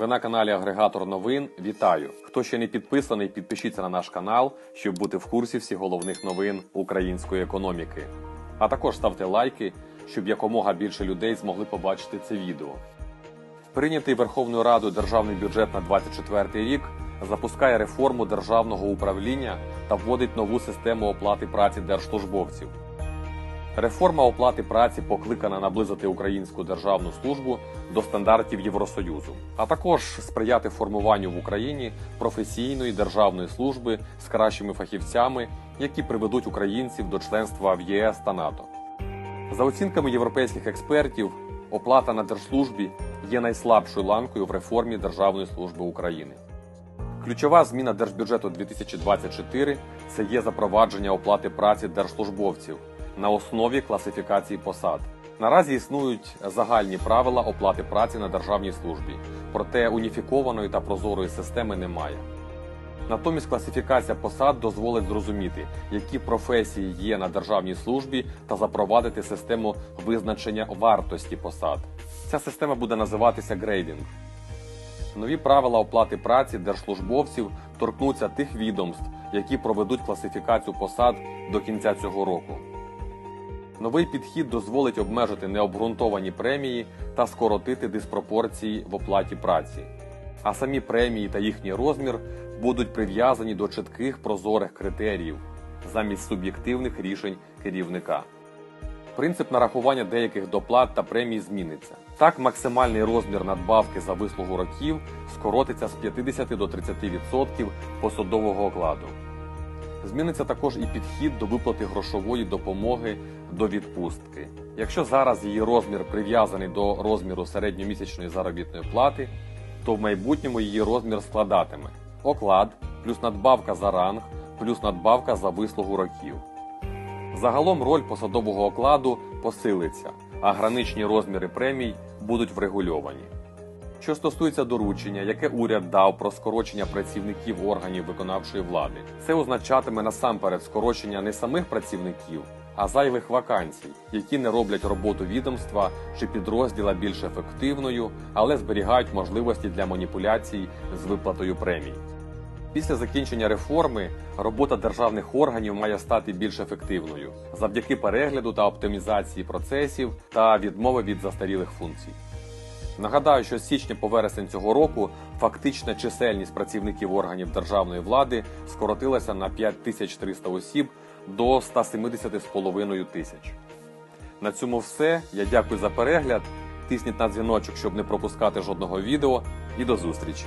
Ви на каналі Агрегатор новин. Вітаю! Хто ще не підписаний, підпишіться на наш канал, щоб бути в курсі всіх головних новин української економіки. А також ставте лайки, щоб якомога більше людей змогли побачити це відео. Прийнятий Верховною Радою державний бюджет на 2024 рік запускає реформу державного управління та вводить нову систему оплати праці держслужбовців. Реформа оплати праці покликана наблизити українську державну службу до стандартів Євросоюзу, а також сприяти формуванню в Україні професійної державної служби з кращими фахівцями, які приведуть українців до членства в ЄС та НАТО. За оцінками європейських експертів, оплата на держслужбі є найслабшою ланкою в реформі Державної служби України. Ключова зміна держбюджету 2024 – це є запровадження оплати праці держслужбовців на основі класифікації посад. Наразі існують загальні правила оплати праці на державній службі, проте уніфікованої та прозорої системи немає. Натомість класифікація посад дозволить зрозуміти, які професії є на державній службі та запровадити систему визначення вартості посад. Ця система буде називатися грейдинг. Нові правила оплати праці держслужбовців торкнуться тих відомств, які проведуть класифікацію посад до кінця цього року. Новий підхід дозволить обмежити необґрунтовані премії та скоротити диспропорції в оплаті праці. А самі премії та їхній розмір будуть прив'язані до чітких прозорих критеріїв замість суб'єктивних рішень керівника. Принцип нарахування деяких доплат та премій зміниться. Так, максимальний розмір надбавки за вислугу років скоротиться з 50 до 30% посадового окладу. Зміниться також і підхід до виплати грошової допомоги до відпустки. Якщо зараз її розмір прив'язаний до розміру середньомісячної заробітної плати, то в майбутньому її розмір складатиме оклад плюс надбавка за ранг плюс надбавка за вислугу років. Загалом роль посадового окладу посилиться, а граничні розміри премій будуть врегульовані. Що стосується доручення, яке уряд дав про скорочення працівників органів виконавчої влади, це означатиме насамперед скорочення не самих працівників, а зайвих вакансій, які не роблять роботу відомства чи підрозділа більш ефективною, але зберігають можливості для маніпуляцій з виплатою премій. Після закінчення реформи робота державних органів має стати більш ефективною завдяки перегляду та оптимізації процесів та відмови від застарілих функцій. Нагадаю, що з січня по вересень цього року фактична чисельність працівників органів державної влади скоротилася на 5300 осіб до 170,5 тисяч. На цьому все. Я дякую за перегляд. Тисніть на дзвіночок, щоб не пропускати жодного відео, і до зустрічі!